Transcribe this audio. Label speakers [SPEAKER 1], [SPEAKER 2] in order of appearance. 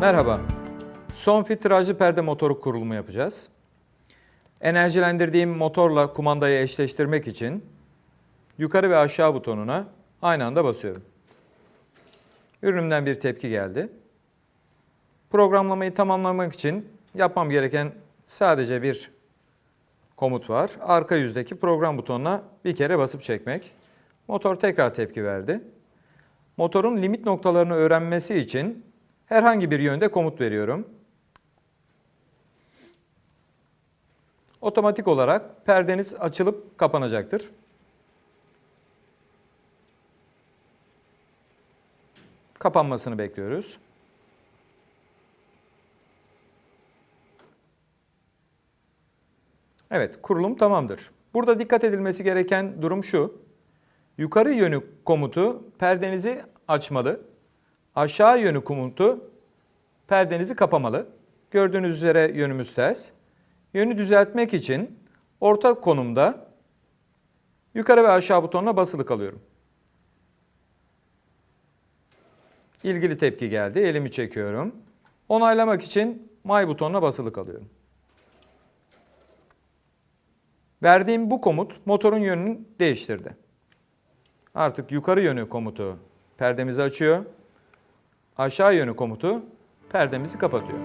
[SPEAKER 1] Merhaba. Son filtrajlı perde motoru kurulumu yapacağız. Enerjilendirdiğim motorla kumandayı eşleştirmek için yukarı ve aşağı butonuna aynı anda basıyorum. Ürünümden bir tepki geldi. Programlamayı tamamlamak için yapmam gereken sadece bir komut var. Arka yüzdeki program butonuna bir kere basıp çekmek. Motor tekrar tepki verdi. Motorun limit noktalarını öğrenmesi için herhangi bir yönde komut veriyorum. Otomatik olarak perdeniz açılıp kapanacaktır. Kapanmasını bekliyoruz. Evet, kurulum tamamdır. Burada dikkat edilmesi gereken durum şu. Yukarı yönü komutu perdenizi açmalı. Aşağı yönü komutu perdenizi kapamalı. Gördüğünüz üzere yönümüz ters. Yönü düzeltmek için orta konumda yukarı ve aşağı butonuna basılı kalıyorum. İlgili tepki geldi. Elimi çekiyorum. Onaylamak için may butonuna basılı kalıyorum. Verdiğim bu komut motorun yönünü değiştirdi. Artık yukarı yönü komutu perdemizi açıyor. Aşağı yönü komutu perdemizi kapatıyor.